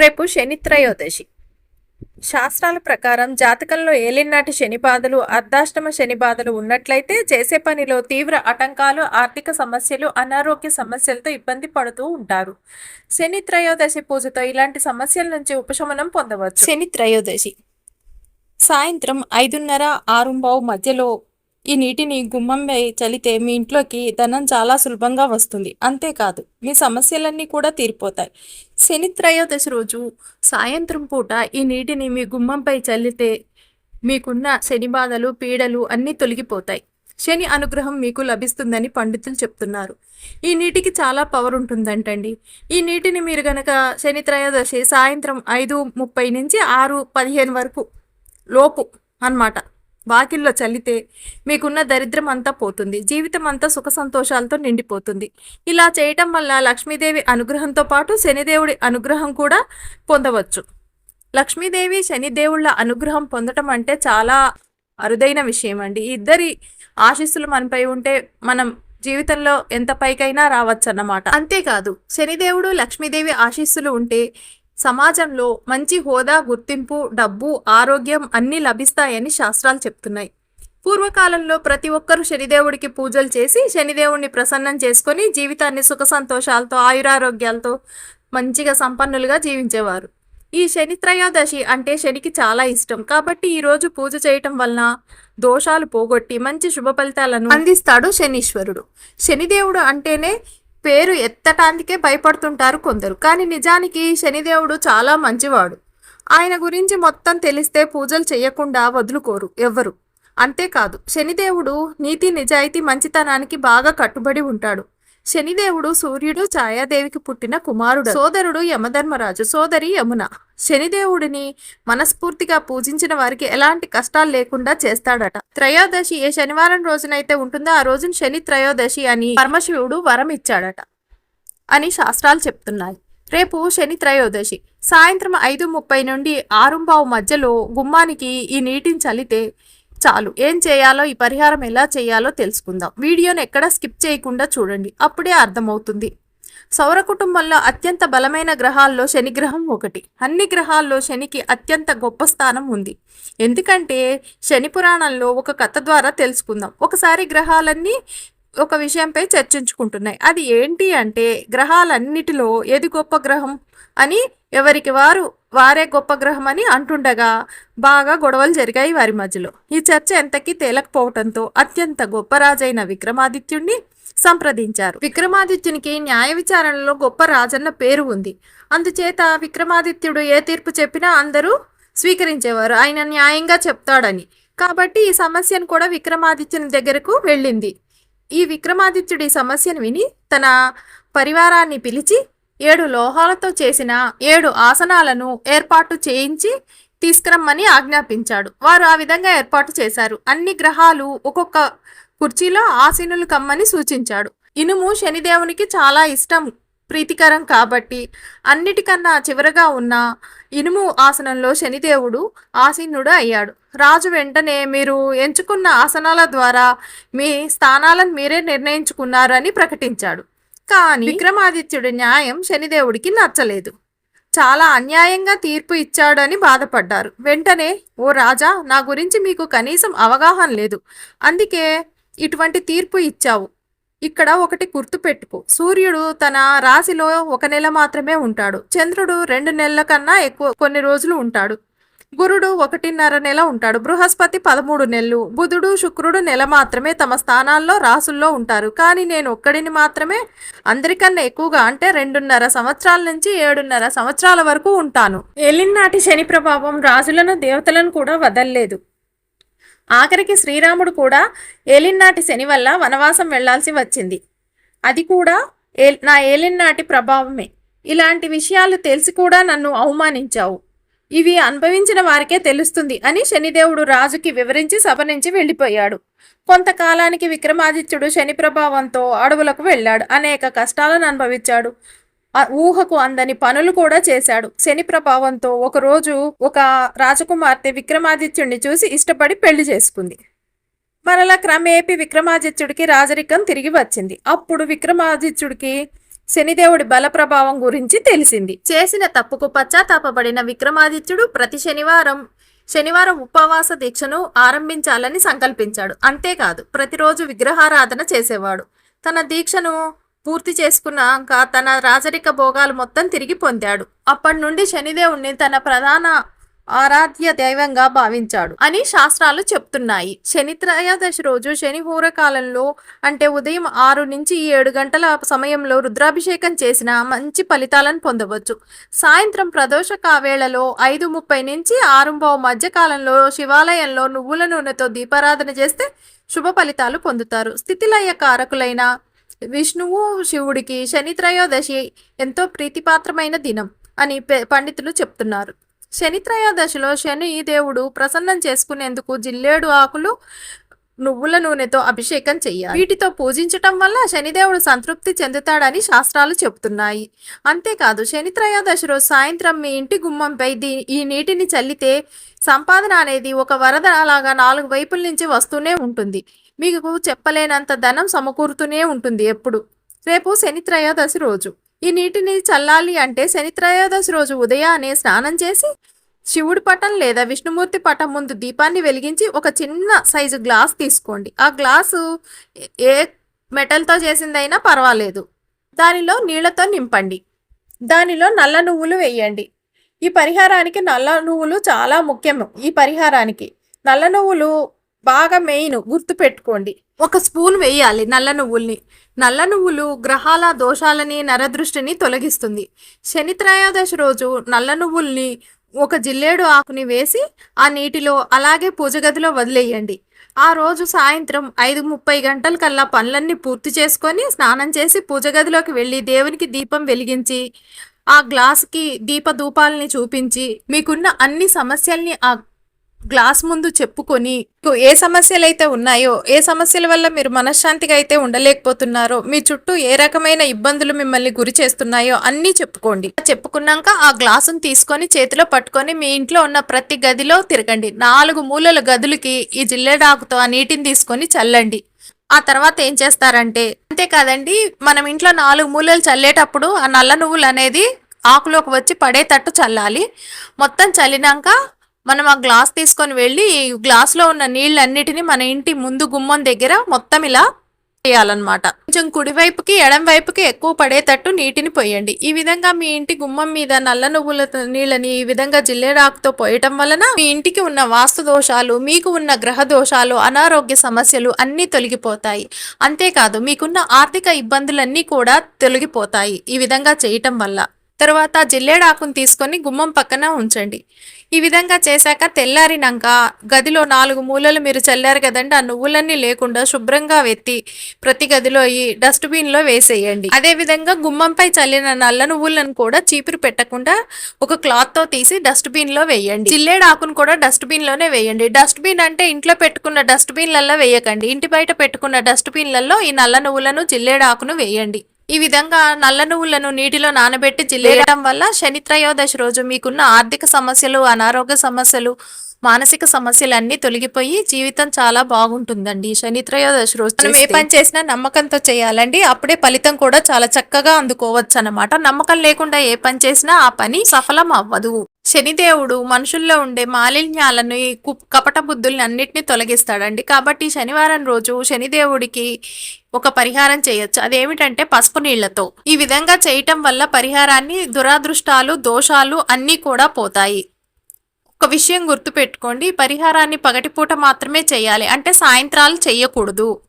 రేపు శని త్రయోదశి. శాస్త్రాల ప్రకారం జాతకంలో ఏలినాటి శని బాధలు అర్ధాష్టమ శని బాధలు ఉన్నట్లయితే చేసే పనిలో తీవ్ర ఆటంకాలు ఆర్థిక సమస్యలు అనారోగ్య సమస్యలతో ఇబ్బంది పడుతూ ఉంటారు. శని త్రయోదశి పూజతో ఇలాంటి సమస్యల నుంచి ఉపశమనం పొందవచ్చు. శని త్రయోదశి. సాయంత్రం ఐదున్నర ఆరుంబావు మధ్యలో ఈ నీటిని గుమ్మంపై చలితే మీ ఇంట్లోకి ధనం చాలా సులభంగా వస్తుంది. అంతేకాదు మీ సమస్యలన్నీ కూడా తీరిపోతాయి. శని త్రయోదశి రోజు సాయంత్రం పూట ఈ నీటిని మీ గుమ్మంపై చల్లితే మీకున్న శని బాధలు పీడలు అన్నీ తొలగిపోతాయి. శని అనుగ్రహం మీకు లభిస్తుందని పండితులు చెప్తున్నారు. ఈ నీటికి చాలా పవర్ ఉంటుందంటండి. ఈ నీటిని మీరు గనక శని త్రయోదశి సాయంత్రం ఐదు ముప్పై నుంచి ఆరు పదిహేను వరకు లోపు అన్నమాట. వాకిల్లో చల్లితే మీకున్న దరిద్రం అంతా పోతుంది. జీవితం అంతా సుఖ సంతోషాలతో నిండిపోతుంది. ఇలా చేయటం వల్ల లక్ష్మీదేవి అనుగ్రహంతో పాటు శనిదేవుడి అనుగ్రహం కూడా పొందవచ్చు. లక్ష్మీదేవి శనిదేవుళ్ళ అనుగ్రహం పొందటం అంటే చాలా అరుదైన విషయం అండి ఇద్దరి ఆశీస్సులు మనపై ఉంటే మనం జీవితంలో ఎంత పైకైనా రావచ్చు అన్నమాట అంతేకాదు శనిదేవుడు లక్ష్మీదేవి ఆశీస్సులు ఉంటే సమాజంలో మంచి హోదా గుర్తింపు డబ్బు ఆరోగ్యం అన్నీ లభిస్తాయని శాస్త్రాలు చెప్తున్నాయి. పూర్వకాలంలో ప్రతి ఒక్కరూ శనిదేవుడికి పూజలు చేసి శనిదేవుడిని ప్రసన్నం చేసుకొని జీవితాన్ని సుఖ సంతోషాలతో ఆయురారోగ్యాలతో మంచిగా సంపన్నులుగా జీవించేవారు. ఈ శని త్రయోదశి అంటే శనికి చాలా ఇష్టం. కాబట్టి ఈరోజు పూజ చేయటం వలన దోషాలు పోగొట్టి మంచి శుభ ఫలితాలను అందిస్తాడు శనీశ్వరుడు. శనిదేవుడు అంటేనే పేరు ఎత్తటానికే భయపడుతుంటారు కొందరు. కానీ నిజానికి శనిదేవుడు చాలా మంచివాడు. ఆయన గురించి మొత్తం తెలిస్తే పూజలు చేయకుండా వదులుకోరు ఎవ్వరు. అంతేకాదు శనిదేవుడు నీతి నిజాయితీ మంచితనానికి బాగా కట్టుబడి ఉంటాడు. శనిదేవుడు సూర్యుడు ఛాయాదేవికి పుట్టిన కుమారుడు. సోదరుడు యమధర్మరాజు. సోదరి యమున. శనిదేవుడిని మనస్ఫూర్తిగా పూజించిన వారికి ఎలాంటి కష్టాలు లేకుండా చేస్తాడట. త్రయోదశి ఏ శనివారం రోజునైతే ఉంటుందో ఆ రోజున శని త్రయోదశి అని పరమశివుడు వరం ఇచ్చాడట అని శాస్త్రాలు చెప్తున్నాయి. రేపు శని త్రయోదశి. సాయంత్రం ఐదు ముప్పై నుండి ఆరుంబావు మధ్యలో గుమ్మానికి ఈ నీటిని చల్లితే చాలు. ఏం చేయాలో ఈ పరిహారం ఎలా చేయాలో తెలుసుకుందాం. వీడియోని ఎక్కడ స్కిప్ చేయకుండా చూడండి. అప్పుడే అర్థమవుతుంది. సౌర కుటుంబంలో అత్యంత బలమైన గ్రహాల్లో శని గ్రహం ఒకటి. అన్ని గ్రహాల్లో శనికి అత్యంత గొప్ప స్థానం ఉంది. ఎందుకంటే శని పురాణంలో ఒక కథ ద్వారా తెలుసుకుందాం. ఒకసారి గ్రహాలన్నీ ఒక విషయంపై చర్చించుకుంటున్నాయి. అది ఏంటి అంటే గ్రహాలన్నిటిలో ఏది గొప్ప గ్రహం అని ఎవరికి వారు వారే గొప్ప గ్రహం అని అంటుండగా బాగా గొడవలు జరిగాయి వారి మధ్యలో. ఈ చర్చ ఎంతకీ తేలకపోవడంతో అత్యంత గొప్ప రాజైన విక్రమాదిత్యుణ్ణి సంప్రదించారు. విక్రమాదిత్యునికి న్యాయ విచారణలో గొప్ప రాజన్న పేరు ఉంది. అందుచేత విక్రమాదిత్యుడు ఏ తీర్పు చెప్పినా అందరూ స్వీకరించేవారు. ఆయన న్యాయంగా చెప్తాడని. కాబట్టి ఈ సమస్యను కూడా విక్రమాదిత్యుని దగ్గరకు వెళ్ళింది. ఈ విక్రమాదిత్యుడి సమస్యను విని తన పరివారాన్ని పిలిచి ఏడు లోహాలతో చేసిన ఏడు ఆసనాలను ఏర్పాటు చేయించి తీసుకురమ్మని ఆజ్ఞాపించాడు. వారు ఆ విధంగా ఏర్పాటు చేశారు. అన్ని గ్రహాలు ఒక్కొక్క కుర్చీలో ఆసీనులు కమ్మని సూచించాడు. ఇనుము శనిదేవునికి చాలా ఇష్టం. ప్రీతికరం కాబట్టి అన్నిటికన్నా చివరగా ఉన్న ఇనుము ఆసనంలో శనిదేవుడు ఆసీనుడు అయ్యాడు. రాజు వెంటనే మీరు ఎంచుకున్న ఆసనాల ద్వారా మీ స్థానాలను మీరే నిర్ణయించుకున్నారని ప్రకటించాడు. కానీ విక్రమాదిత్యుడి న్యాయం శనిదేవుడికి నచ్చలేదు. చాలా అన్యాయంగా తీర్పు ఇచ్చాడని బాధపడ్డారు. వెంటనే ఓ రాజా నా గురించి మీకు కనీసం అవగాహన లేదు. అందుకే ఇటువంటి తీర్పు ఇచ్చావు. ఇక్కడ ఒకటి గుర్తుపెట్టుకో సూర్యుడు తన రాశిలో ఒక నెల మాత్రమే ఉంటాడు. చంద్రుడు రెండు నెలల కన్నా ఎక్కువ కొన్ని రోజులు ఉంటాడు. గురుడు ఒకటిన్నర నెల ఉంటాడు. బృహస్పతి పదమూడు నెలలు. బుధుడు శుక్రుడు నెల మాత్రమే తమ స్థానాల్లో రాసుల్లో ఉంటారు. కానీ నేను ఒక్కడిని మాత్రమే అందరికన్నా ఎక్కువగా అంటే రెండున్నర సంవత్సరాల నుంచి ఏడున్నర సంవత్సరాల వరకు ఉంటాను. ఎల్లినాటి శని ప్రభావం రాజులను దేవతలను కూడా వదల్లేదు. ఆఖరికి శ్రీరాముడు కూడా ఏలినాటి శని వల్ల వనవాసం వెళ్ళాల్సి వచ్చింది. అది కూడా ఏ నా ఏలినాటి ప్రభావమే. ఇలాంటి విషయాలు తెలిసి కూడా నన్ను అవమానించావు. ఇవి అనుభవించిన వారికే తెలుస్తుంది అని శనిదేవుడు రాజుకి వివరించి సభ నుంచి వెళ్ళిపోయాడు. కొంతకాలానికి విక్రమాదిత్యుడు శని ప్రభావంతో అడవులకు వెళ్ళాడు. అనేక కష్టాలను అనుభవించాడు. ఊహకు అందని పనులు కూడా చేశాడు. శని ప్రభావంతో ఒకరోజు ఒక రాజకుమార్తె విక్రమాదిత్యుడిని చూసి ఇష్టపడి పెళ్ళి చేసుకుంది. మరలా క్రమేపి విక్రమాదిత్యుడికి రాజరికం తిరిగి వచ్చింది. అప్పుడు విక్రమాదిత్యుడికి శనిదేవుడి బల ప్రభావం గురించి తెలిసింది. చేసిన తప్పుకు పశ్చాత్తాపడిన విక్రమాదిత్యుడు ప్రతి శనివారం శనివారం ఉపవాస దీక్షను ఆరంభించాలని సంకల్పించాడు. అంతేకాదు ప్రతిరోజు విగ్రహారాధన చేసేవాడు. తన దీక్షను పూర్తి చేసుకున్నాక తన రాజరిక భోగాలు మొత్తం తిరిగి పొందాడు. అప్పటి నుండి శనిదేవుణ్ణి తన ప్రధాన ఆరాధ్య దైవంగా భావించాడు అని శాస్త్రాలు చెప్తున్నాయి. శని త్రయోదశి రోజు శని కాలంలో అంటే ఉదయం ఆరు నుంచి ఏడు గంటల సమయంలో రుద్రాభిషేకం చేసిన మంచి ఫలితాలను పొందవచ్చు. సాయంత్రం ప్రదోష కావేళలో ఐదు ముప్పై నుంచి ఆరుంభవ మధ్య కాలంలో శివాలయంలో నువ్వుల నూనెతో దీపారాధన చేస్తే శుభ ఫలితాలు పొందుతారు. స్థితిలయ కారకులైన విష్ణువు శివుడికి శని త్రయోదశి ఎంతో ప్రీతిపాత్రమైన దినం అని పండితులు చెప్తున్నారు. శని త్రయోదశిలో శని దేవుడు ప్రసన్నం చేసుకునేందుకు జిల్లేడు ఆకులు నువ్వుల నూనెతో అభిషేకం చెయ్యాలి. వీటితో పూజించటం వల్ల శనిదేవుడు సంతృప్తి చెందుతాడని శాస్త్రాలు చెబుతున్నాయి. అంతేకాదు శని త్రయోదశి రోజు సాయంత్రం మీ ఇంటి గుమ్మంపై దీ ఈ నీటిని చల్లితే సంపాదన అనేది ఒక వరద అలాగా నాలుగు వైపుల నుంచి వస్తూనే ఉంటుంది. మీకు చెప్పలేనంత ధనం సమకూరుతూనే ఉంటుంది ఎప్పుడు. రేపు శని త్రయోదశి రోజు. ఈ నీటిని చల్లాలి అంటే శని త్రయోదశి రోజు ఉదయాన్నే స్నానం చేసి శివుడి పటం లేదా విష్ణుమూర్తి పటం ముందు దీపాన్ని వెలిగించి ఒక చిన్న సైజు గ్లాస్ తీసుకోండి. ఆ గ్లాసు ఏ మెటల్తో చేసిందైనా పర్వాలేదు. దానిలో నీళ్ళతో నింపండి. దానిలో నల్ల నువ్వులు వేయండి. ఈ పరిహారానికి నల్ల నువ్వులు చాలా ముఖ్యం ఈ పరిహారానికి నల్ల నువ్వులు బాగా మెయిన్ గుర్తు పెట్టుకోండి. ఒక స్పూన్ వేయాలి నల్ల నువ్వుల్ని. నల్ల నువ్వులు గ్రహాల దోషాలని నరదృష్టిని తొలగిస్తుంది. శని త్రయోదశి రోజు నల్ల నువ్వుల్ని ఒక జిల్లేడు ఆకుని వేసి ఆ నీటిలో అలాగే పూజ గదిలో వదిలేయండి. ఆ రోజు సాయంత్రం ఐదు ముప్పై గంటల కల్లా పనులన్నీ పూర్తి చేసుకొని స్నానం చేసి పూజ గదిలోకి వెళ్ళి దేవునికి దీపం వెలిగించి ఆ గ్లాస్కి దీప ధూపాలని చూపించి మీకున్న అన్ని సమస్యల్ని ఆ గ్లాస్ ముందు చెప్పుకొని ఏ సమస్యలు అయితే ఉన్నాయో ఏ సమస్యల వల్ల మీరు మనశ్శాంతిగా అయితే ఉండలేకపోతున్నారో మీ చుట్టూ ఏ రకమైన ఇబ్బందులు మిమ్మల్ని గురి చేస్తున్నాయో అన్నీ చెప్పుకోండి. చెప్పుకున్నాక ఆ గ్లాసును తీసుకొని చేతిలో పట్టుకొని మీ ఇంట్లో ఉన్న ప్రతి గదిలో తిరగండి. నాలుగు మూలల గదులకి ఈ జిల్లెడాకుతో ఆ నీటిని తీసుకొని చల్లండి. ఆ తర్వాత ఏం చేస్తారంటే అంతేకాదండి మనం ఇంట్లో నాలుగు మూలలు చల్లేటప్పుడు ఆ నల్ల నువ్వులు అనేది ఆకులోకి వచ్చి పడేటట్టు చల్లాలి. మొత్తం చల్లినాక మనం ఆ గ్లాస్ తీసుకొని వెళ్ళి ఈ గ్లాస్లో ఉన్న నీళ్ళన్నిటిని మన ఇంటి ముందు గుమ్మం దగ్గర మొత్తం ఇలా చేయాలన్నమాట కొంచెం కుడివైపుకి ఎడం వైపుకి ఎక్కువ పడేటట్టు నీటిని పోయండి. ఈ విధంగా మీ ఇంటి గుమ్మం మీద నల్ల నువ్వుల నీళ్ళని ఈ విధంగా జిల్లేరాకుతో పోయటం వలన మీ ఇంటికి ఉన్న వాస్తు దోషాలు మీకు ఉన్న గ్రహ దోషాలు అనారోగ్య సమస్యలు అన్నీ తొలగిపోతాయి. అంతేకాదు మీకున్న ఆర్థిక ఇబ్బందులన్నీ కూడా తొలగిపోతాయి ఈ విధంగా చేయటం వల్ల. తర్వాత జిల్లేడాకును తీసుకొని గుమ్మం పక్కన ఉంచండి. ఈ విధంగా చేశాక తెల్లారినాక గదిలో నాలుగు మూలలు మీరు చల్లారు కదండి ఆ నువ్వులన్నీ లేకుండా శుభ్రంగా వెత్తి ప్రతి గదిలో ఈ డస్ట్బిన్లో వేసేయండి. అదే విధంగా గుమ్మంపై చల్లిన నల్ల నువ్వులను కూడా చీపురు పెట్టకుండా ఒక క్లాత్తో తీసి డస్ట్బిన్లో వేయండి. జిల్లేడాకును కూడా డస్ట్బిన్లోనే వేయండి. డస్ట్బిన్ అంటే ఇంట్లో పెట్టుకున్న డస్ట్బిన్లలో వేయకండి. ఇంటి బయట పెట్టుకున్న డస్ట్బిన్లలో ఈ నల్ల నువ్వులను జిల్లేడాకును వేయండి. ఈ విధంగా నల్ల నువ్వులను నీటిలో నానబెట్టి జిల్లేయడం వల్ల శని త్రయోదశి రోజు మీకున్న ఆర్థిక సమస్యలు అనారోగ్య సమస్యలు మానసిక సమస్యలు అన్నీ తొలగిపోయి జీవితం చాలా బాగుంటుందండి. శని త్రయోదశి రోజు మనం ఏ పని చేసినా నమ్మకంతో చేయాలండి. అప్పుడే ఫలితం కూడా చాలా చక్కగా అందుకోవచ్చు అన్నమాట నమ్మకం లేకుండా ఏ పని చేసినా ఆ పని సఫలం అవ్వదు. శనిదేవుడు మనుషుల్లో ఉండే మాలిన్యాలను కపట బుద్ధుల్ని అన్నిటినీ తొలగిస్తాడండి. కాబట్టి శనివారం రోజు శనిదేవుడికి ఒక పరిహారం చేయొచ్చు. అదేమిటంటే పసుపు నీళ్ళతో ఈ విధంగా చేయటం వల్ల పరిహారాన్ని దురాదృష్టాలు దోషాలు అన్నీ కూడా పోతాయి. ఒక విషయం గుర్తుపెట్టుకోండి. పరిహారాన్ని పగటిపూట మాత్రమే చేయాలి. అంటే సాయంత్రాలు చేయకూడదు.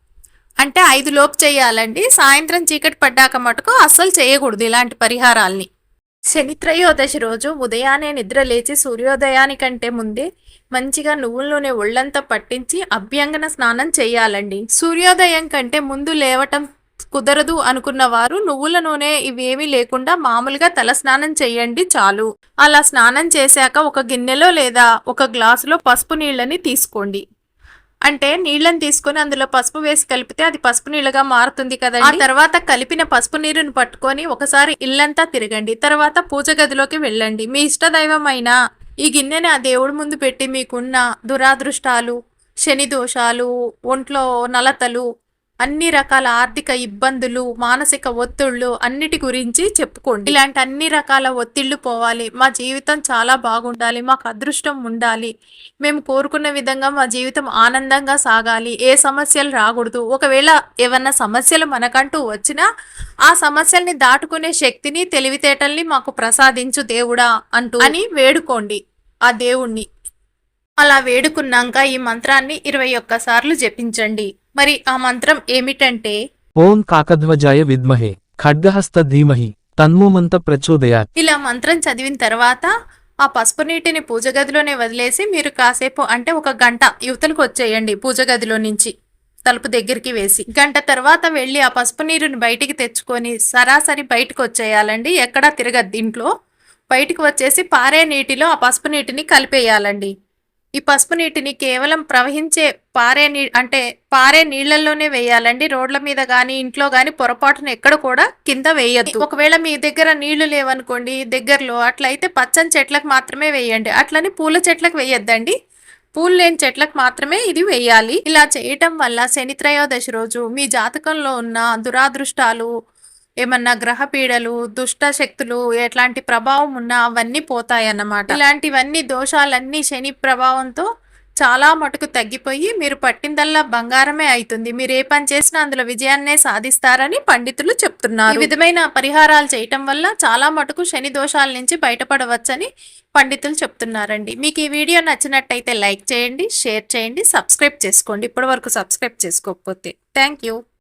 అంటే ఐదు లోపు చేయాలండి. సాయంత్రం చీకటి పడ్డాక మటుకు అస్సలు చేయకూడదు ఇలాంటి పరిహారాల్ని. శనిత్రయోదశి రోజు ఉదయాన్నే నిద్ర లేచి సూర్యోదయానికంటే ముందే మంచిగా నువ్వుల నూనె ఒళ్ళంతా పట్టించి అభ్యంగన స్నానం చేయాలండి. సూర్యోదయం కంటే ముందు లేవటం కుదరదు అనుకున్న వారు నువ్వుల నూనె ఇవేమీ లేకుండా మామూలుగా తల స్నానం చేయండి చాలు. అలా స్నానం చేశాక ఒక గిన్నెలో లేదా ఒక గ్లాసులో పసుపు నీళ్ళని తీసుకోండి. అంటే నీళ్ళని తీసుకొని అందులో పసుపు వేసి కలిపితే అది పసుపు నీళ్ళగా మారుతుంది కదా ఆ తర్వాత కలిపిన పసుపు నీరుని పట్టుకొని ఒకసారి ఇల్లంతా తిరగండి. తర్వాత పూజ గదిలోకి వెళ్ళండి. మీ ఇష్టదైవమైన ఈ గిన్నెని ఆ దేవుడి ముందు పెట్టి మీకున్న దురాదృష్టాలు శని దోషాలు ఒంట్లో నలతలు అన్ని రకాల ఆర్థిక ఇబ్బందులు మానసిక ఒత్తిళ్ళు అన్నిటి గురించి చెప్పుకోండి. ఇలాంటి అన్ని రకాల ఒత్తిళ్ళు పోవాలి. మా జీవితం చాలా బాగుండాలి. మాకు అదృష్టం ఉండాలి. మేము కోరుకున్న విధంగా మా జీవితం ఆనందంగా సాగాలి. ఏ సమస్యలు రాకూడదు. ఒకవేళ ఏమన్నా సమస్యలు మనకంటూ వచ్చినా ఆ సమస్యల్ని దాటుకునే శక్తిని తెలివితేటల్ని మాకు ప్రసాదించు దేవుడా అంటూ అని వేడుకోండి ఆ దేవుణ్ణి. అలా వేడుకున్నాక ఈ మంత్రాన్ని ఇరవై ఒక్కసార్లు జపించండి. మరి ఆ మంత్రం ఏమిటంటే? ఓం కాకధ్వజాయ విద్మహే ఖడ్గహస్త ధీమహి తన్మోమంత ప్రచోదయాత్. ఇలా మంత్రం చదివిన తర్వాత ఆ పసుపు నీటిని పూజ గదిలోనే వదిలేసి మీరు కాసేపు అంటే ఒక గంట యువతలకు వచ్చేయండి పూజ గదిలో నుంచి తలుపు దగ్గరికి వేసి. గంట తర్వాత వెళ్ళి ఆ పసుపు నీరుని బయటికి తెచ్చుకొని సరాసరి బయటకు వచ్చేయాలండి. ఎక్కడా తిరగద్దు ఇంట్లో. బయటికి వచ్చేసి పారే నీటిలో ఆ పసుపు నీటిని కలిపేయాలండి. ఈ పసుపు నీటిని కేవలం ప్రవహించే పారే నీ అంటే పారే నీళ్ళలోనే వేయాలండి. రోడ్ల మీద కానీ ఇంట్లో కానీ పొరపాటున ఎక్కడ కూడా కింద వేయద్దు. ఒకవేళ మీ దగ్గర నీళ్ళు లేవనుకోండి దగ్గరలో అట్లయితే పచ్చని చెట్లకు మాత్రమే వేయండి. అట్లని పూల చెట్లకు వేయొద్దండి. పూలు లేని చెట్లకు మాత్రమే ఇది వేయాలి. ఇలా చేయటం వల్ల శని త్రయోదశి రోజు మీ జాతకంలో ఉన్న దురాదృష్టాలు ఏమన్నా గ్రహ పీడలు దుష్ట శక్తులు ఎట్లాంటి ప్రభావం ఉన్నా అవన్నీ పోతాయన్నమాట. ఇలాంటివన్నీ దోషాలన్నీ శని ప్రభావంతో చాలా మటుకు తగ్గిపోయి మీరు పట్టిందల్లా బంగారమే అవుతుంది మీరు ఏ పని చేసినా అందులో విజయాన్నే సాధిస్తారని పండితులు చెప్తున్నారు. ఈ విధమైన పరిహారాలు చేయటం వల్ల చాలా మటుకు శని దోషాల నుంచి బయటపడవచ్చని పండితులు చెప్తున్నారండి. మీకు ఈ వీడియో నచ్చినట్టయితే లైక్ చేయండి షేర్ చేయండి సబ్స్క్రైబ్ చేసుకోండి. ఇప్పటి వరకు సబ్స్క్రైబ్ చేసుకోకపోతే థ్యాంక్ యూ.